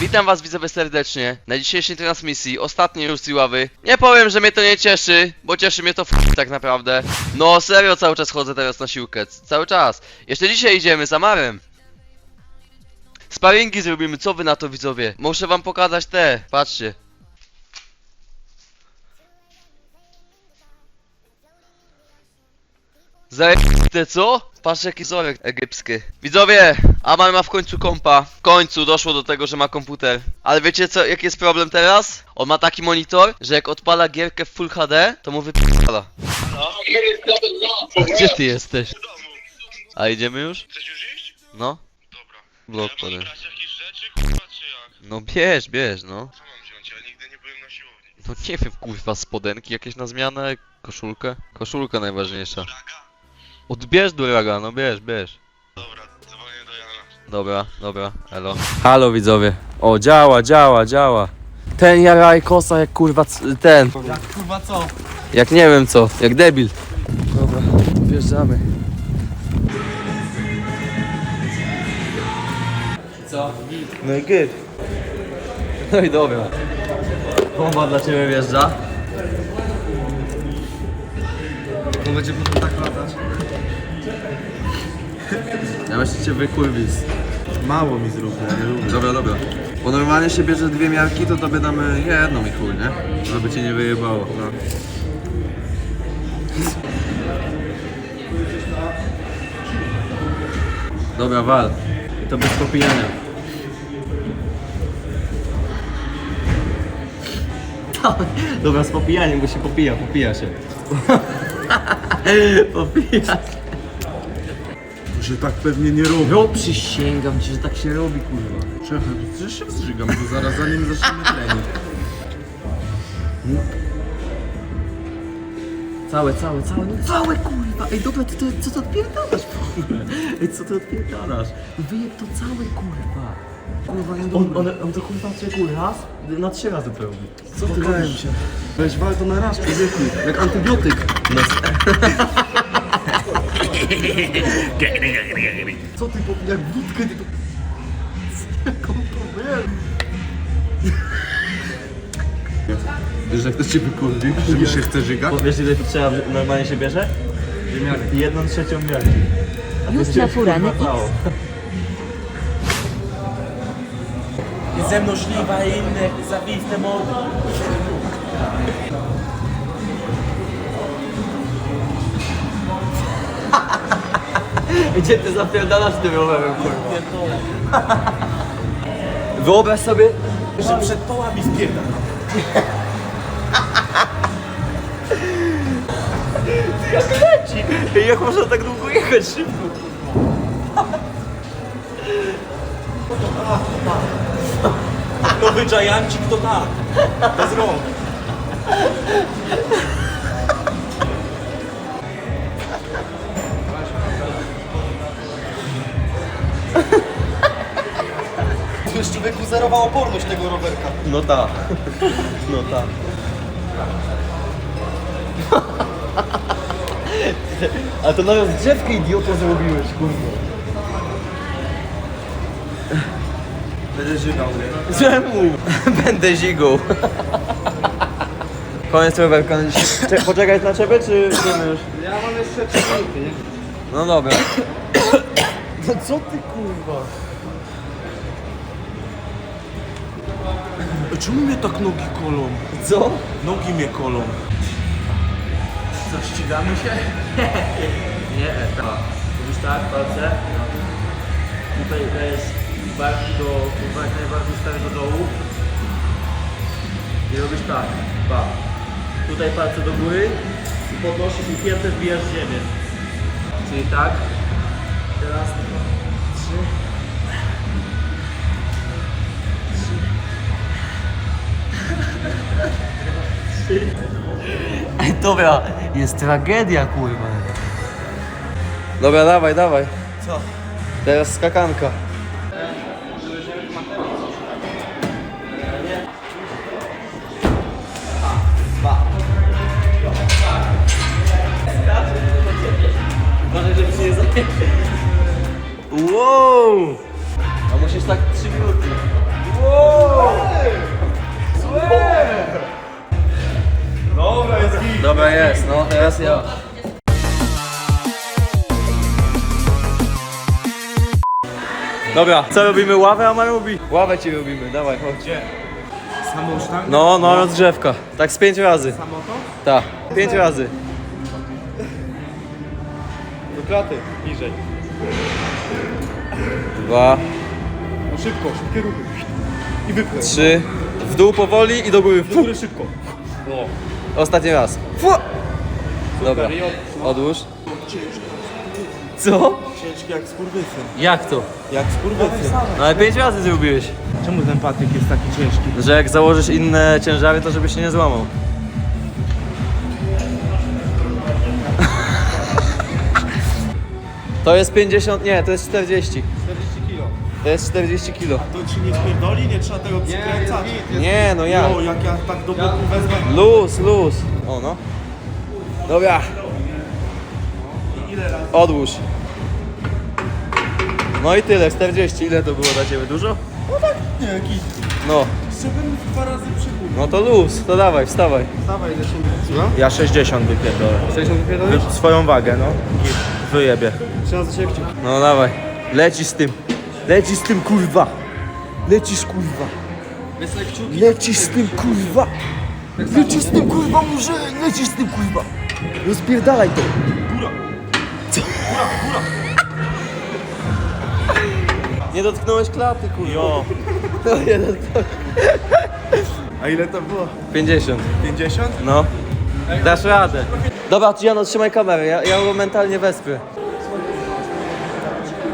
Witam was widzowie serdecznie na dzisiejszej transmisji, ostatniej już z Iławy. Nie powiem, że mnie to nie cieszy, bo cieszy mnie to f tak naprawdę. No serio cały czas chodzę teraz na siłkę, cały czas. Jeszcze dzisiaj idziemy z Amarem. Sparingi zrobimy, co wy na to widzowie? Muszę wam pokazać te, patrzcie. Zajebiste, co? Patrz jaki zorek egipski. Widzowie, Amal ma w końcu kompa. W końcu doszło do tego, że ma komputer. Ale wiecie co, jaki jest problem teraz? On ma taki monitor, że jak odpala gierkę w Full HD, to mu wypala. Gdzie ty jesteś? A idziemy już? Chcesz już iść? No? Dobra. Blok ja mam podaj. brać jakieś rzeczy, kurwa, czy jak? No bierz, bierz, no. Co mam wziąć? Ja nigdy nie byłem na siłowni. No nie wiem, kurwa, spodenki jakieś na zmianę, koszulkę? Koszulka najważniejsza. Odbierz Duraga, no bierz, bierz. Dobra, dzwonię do Jana. Dobra, dobra, elo. Halo widzowie. O, działa, działa, działa. Ten jaraj kosa jak kurwa c- ten. Jak kurwa co? Jak nie wiem co, jak debil. Dobra, wjeżdżamy. Co? No i git. No i dobra. Bomba dla ciebie wjeżdża. To będzie potem tak latać. Ja myślę cię wykurwis. Mało mi zrób, ja nie lubię. Dobra, dobra. Bo normalnie się bierze dwie miarki, to tobie damy jedną i chuj, nie? Żeby cię nie wyjebało. No. Dobra, wal. I to bez popijania. Dobra, z popijaniem, bo się popija, popija się. popija. To się tak pewnie nie robi. No przysięgam ci, że tak się robi, kurwa. Czekaj, przecież się wzżygam, to zaraz zanim zaczniemy trening. Całe, całe, całe, no całe kurwa! Ej dobra, ty, ty, co ty odpierdalasz w ogóle? Ej, co ty odpierdalasz? Wyjeb to całe kurwa! Kurwa, ja on, on, on to kurwa czekaj raz, na trzy razy robi. Co ty robisz? się. Weź wal to na raz, człowieku. Jak antybiotyk. No, Co ty po... jak wódkę ty... Jaką to wiem? Wiesz jak to cię wykurwi? Że mi się chce żygać? Wiesz ile trzeba normalnie się bierze? Jedną trzecią miarki. Już na furany X. I ze mną żliwa i inne zawistne mody. Gdzie ty zapierdalasz tym rowerem kurwa? Wyobraź sobie, Że przed połami spierdam. Ej, jak można tak długo jechać szybko? Nowy Giancik to tak. Bez rąk. Człowieku zerowa oporność tego rowerka. No tak. No tak. A to nawet drzewkę idioto zrobiłeś, kurwa. Będę żygał, nie? Czemu? Będę zigą. Koniec rowerka. Cze- Poczekać na ciebie, czy idziemy już? Ja mam jeszcze 3 minuty, nie? No dobra. No co ty kurwa? Czemu mnie tak nogi kolą? Co? Nogi mnie kolą. Co, ścigamy się? Nie, tak. Mówisz tak, palce. Tutaj dajesz barki do kurwa jak najbardziej starego dołu. I robisz tak, ba. Tutaj palce do góry i podnosisz i piętę wbijasz ziemię. Czyli tak. Teraz Ej, dobra, jest tragedia, kurwa. Dobra, dawaj, dawaj. Co? Teraz skakanka. Wow! A musisz tak 3 minuty. Gratulacje. Dobra, co robimy? Ławę, a ma robi? Ławę ci robimy, dawaj, chodź. Samą sztangę? No, no, rozgrzewka. Tak z pięć razy. Samo to? Tak, pięć razy. Do klaty, niżej. Dwa, No szybko, szybkie ruchy. I wypchaj. trzy, w dół powoli i do góry. Do góry szybko. Ostatni raz. Fu! Dobra, odłóż. Co? Ciężki jak skurwysyn. Jak to? Jak skurwysyn. No ale pięć razy zrobiłeś. Czemu ten patyk jest taki ciężki? Że jak założysz inne ciężary, to żebyś się nie złamał. To jest 50, nie, to jest 40. 40 kilo. To jest 40 kilo. To ci nie spierdoli? Nie trzeba tego przykręcać? Nie, no ja. No, jak ja tak do boku wezmę. Luz, luz. O no. Dobra. Odłóż. No i tyle, 40. Ile to było dla ciebie? Dużo? Nie, jakiś. No. Jeszcze bym dwa razy przygód. No to luz, to dawaj, wstawaj. Dawaj, ile się Ja 60 wypierdolę. 60 wypierdolisz? Wy, swoją wagę, no. Wyjebie. Trzeba za kciuk. No dawaj. Lecisz z tym. Lecisz z tym kurwa. Lecisz kurwa. Lecisz z tym kurwa. Lecisz z tym kurwa muszę. Lecisz z tym kurwa. Rozpierdalaj to. Nie dotknąłeś klaty kurwa. Jo. No nie dotknąłeś. A ile to było? 50. 50? No. Dasz radę. Dobra, Giano, trzymaj kamerę, ja, ja go mentalnie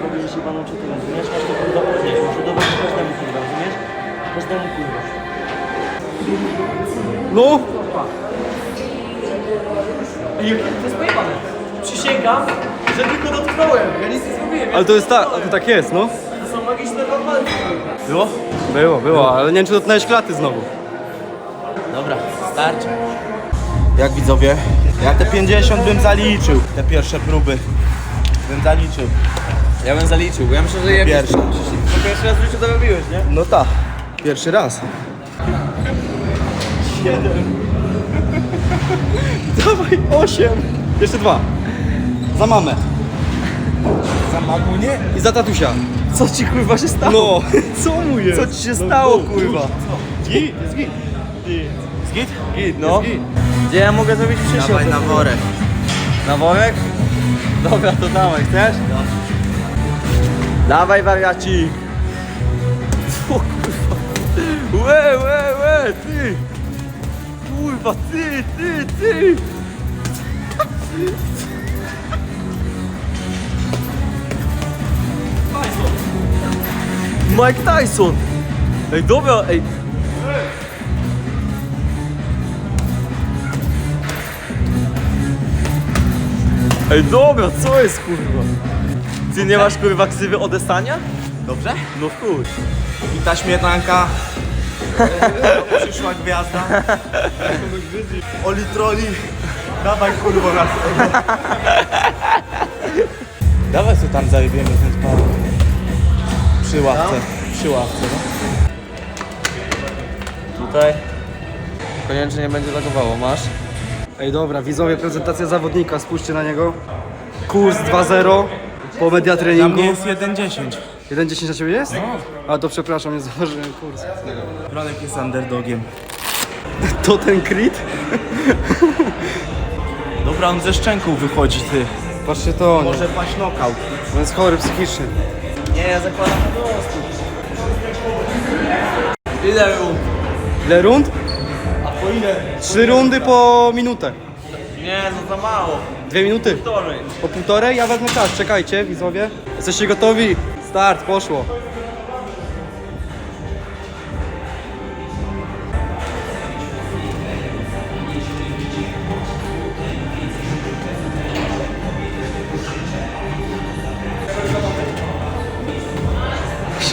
wesprę. Jeśli pan uczy to rozumiesz, masz to kurwa podnieść, masz udowodnić każdemu kurwa, rozumiesz? Każdemu kurwa. No! Przysięgam, że tylko dotknąłem, ja nic nie zrobiłem. Ale to jest tak, to tak jest, no. To są magiczne walki. Było? Było, było, ale nie wiem czy dotknąłeś klaty znowu. Dobra, starczy. Jak widzowie? Ja te 50 bym zaliczył. Te pierwsze próby. Bym zaliczył. Ja bym zaliczył, bo ja myślę, że jak Pierwszy. to pierwszy raz w życiu to robiłeś, nie? No tak. Pierwszy raz. Dawaj, osiem. Jeszcze dwa. Za mamę. Za mamunię? I za tatusia. Co ci kurwa się stało? No, co mu jest? Co ci się stało, kurwa? Git, jest git. Zgit? Git, no. Gdzie ja mogę zrobić przysiad? Dawaj na worek. Na worek? Dobra, to dawaj, chcesz? No. Dawaj wariacik! O kurwa! Łe, łe, łe, ty! Kurwa, ty, ty, ty! Mike Tyson! Ej, dobra, ej! Ej, dobra, co jest kurwa? Ty nie masz kurwa ksywy odesania? Dobrze? No w chuj. I ta śmietanka. Przyszła gwiazda. Oli troli. Dawaj kurwo raz. Dawaj co tam zajebiemy ten park. Przy ławce. Przy ławce, no. Tutaj. Koniecznie nie będzie lagowało, masz? Ej, dobra, widzowie, prezentacja zawodnika, spójrzcie na niego. Kurs 2.0 po media Dla treningu. mnie jest 1.10. 1.10 na ciebie jest? A to przepraszam, nie zauważyłem kurs. Franek jest underdogiem. To ten crit? Dobra, on ze szczęką wychodzi, ty. Patrzcie to, nie? Może paść knockout. on jest chory psychicznie. Nie, ja zakładam po prostu. Ile rund? Ile rund? A po ile? Trzy rundy po minutę. Nie, no za mało. Dwie minuty. Po półtorej ja wezmę czas, czekajcie widzowie. Jesteście gotowi? Start, poszło.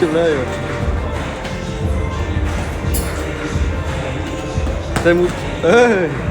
się. Temu... Ej!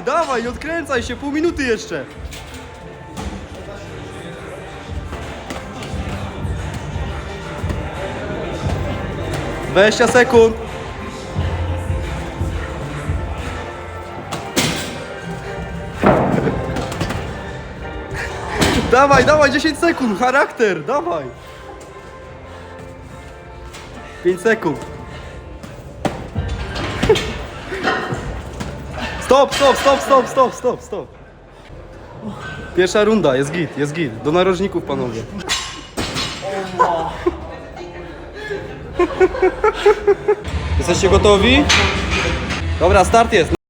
dawaj, dawaj, odkręcaj się, pół minuty jeszcze. Dwadzieścia sekund. Dawaj, dawaj, 10 sekund, charakter, dawaj. 5 sekund. Stop, stop, stop, stop, stop, stop, stop. Pierwsza runda, jest git, jest git. Do narożników, panowie. Jesteście gotowi? Dobra, start jest.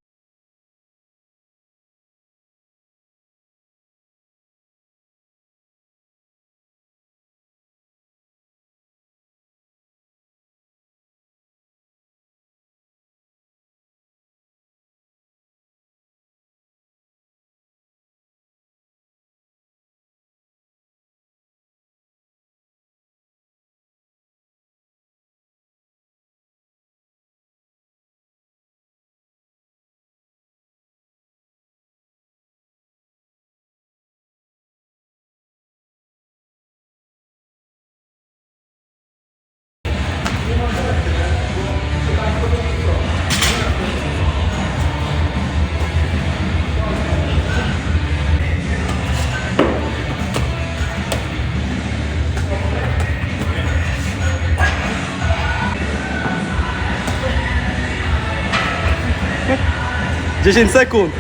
Dziesięć sekund.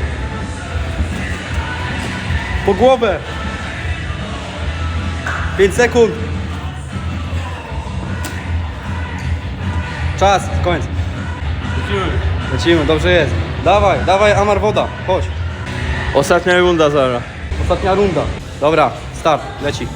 Po głowę. 5 sekund. Czas, koniec. Lecimy. Lecimy, dobrze jest. Dawaj, dawaj Amar woda, chodź. Ostatnia runda Zara. Ostatnia runda. Dobra, start, leci.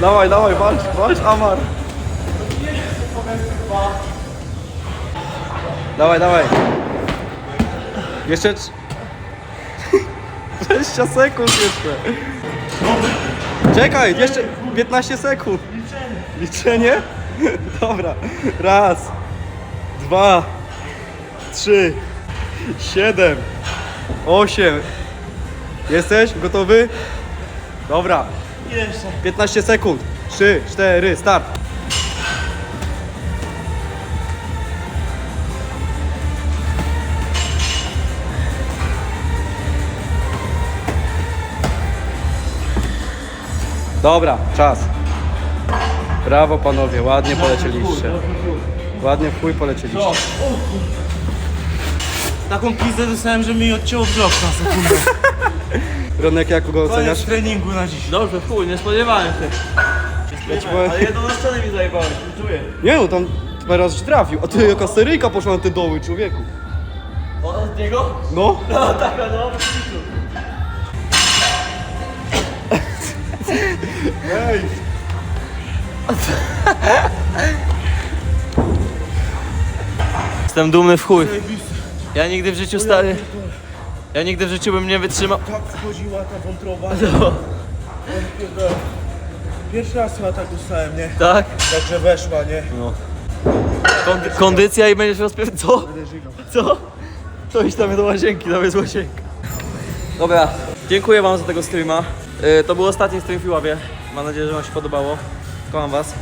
Dawaj, dawaj, walcz, walcz Amar. Dawaj, dawaj. Jeszcze... trz- 20 sekund jeszcze. Czekaj, jeszcze 15 sekund. Liczenie? Dobra. Raz, dwa, trzy, siedem, osiem. Jesteś gotowy? Dobra. 15 sekund. 3, 4, start. Dobra, czas. Brawo panowie, ładnie polecieliście. Ładnie w chuj polecieliście. Taką pizdę dostałem, że mi odcięło wzrok na sekundę. Ronek, jak go oceniasz? Koniec treningu na dziś. Dobrze, chuj, nie spodziewałem się. Ja ci powiem... Ale jedną na scenę mi zajebałeś, czuję. Nie no, tam dwa razy trafił. A ty jaka seryjka poszła na te doły, człowieku. Od niego? No. No taka no. Ej. Jestem dumny w chuj. Ja nigdy w życiu stary. Ja nigdy w życiu bym nie wytrzymał. Tak wchodziła ta wątroba. Pierwszy raz chyba tak dostałem, nie? Tak? Także weszła, nie? Kondy kondycja i będziesz rozpiew... Co? Co? To idź tam do łazienki, tam jest łazienka. Dobra, dziękuję wam za tego streama. Yy, to był ostatni stream w Piławie. Mam nadzieję, że wam się podobało. Kocham was.